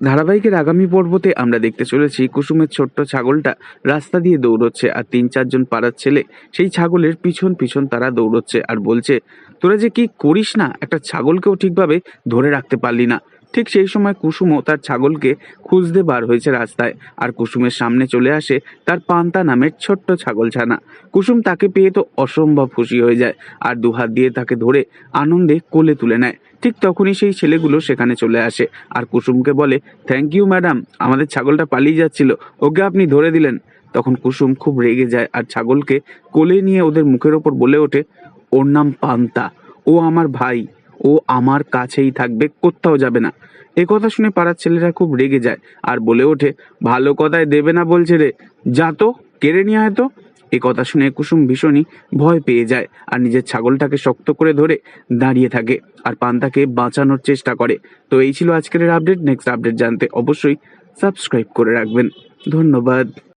ধারাবাহিকের আগামী পর্বতে আমরা দেখতে চলেছি কুসুমের ছোট্ট ছাগলটা রাস্তা দিয়ে দৌড়চ্ছে আর তিন চারজন পাড়ার ছেলে সেই ছাগলের পিছন পিছন তারা দৌড়চ্ছে আর বলছে, তোরা যে কি করিস না? একটা ছাগলকেও ঠিকভাবে ধরে রাখতে পারলি না। ঠিক সেই সময় কুসুমও তার ছাগলকে খুঁজতে বার হয়েছে রাস্তায়, আর কুসুমের সামনে চলে আসে তার পান্তা নামের ছোট্ট ছাগলছানা। কুসুম তাকে পেয়ে তো অসম্ভব খুশি হয়ে যায়, আর দুহাত দিয়ে তাকে ধরে আনন্দে কোলে তুলে নেয়। ঠিক তখনই সেই ছেলেগুলো সেখানে চলে আসে, আর কুসুমকে বলে থ্যাংক ইউ ম্যাডাম আমাদের ছাগলটা পালিয়ে যাচ্ছিল, ওকে আপনি ধরে দিলেন। তখন কুসুম খুব রেগে যায়, আর ছাগলকে কোলে নিয়ে ওদের মুখের ওপর বলে ওঠে, ওর নাম পান্তা, ও আমার ভাই। ও আমার কাছেই থাকবে, কোথাও যাবে না। এ কথা শুনে পাড়ার ছেলেরা খুব রেগে যায় আর বলে ওঠে, ভালো কথায় দেবে না বলছে রে। যা তো, কেড়ে নিয়ে হয়তো এ কথা শুনে কুসুম ভীষণই ভয় পেয়ে যায় আর নিজের ছাগলটাকে শক্ত করে ধরে দাঁড়িয়ে থাকে আর পান্তাকে বাঁচানোর চেষ্টা করে। তো এই ছিল আজকের আপডেট নেক্সট আপডেট জানতে অবশ্যই সাবস্ক্রাইব করে রাখবেন। ধন্যবাদ।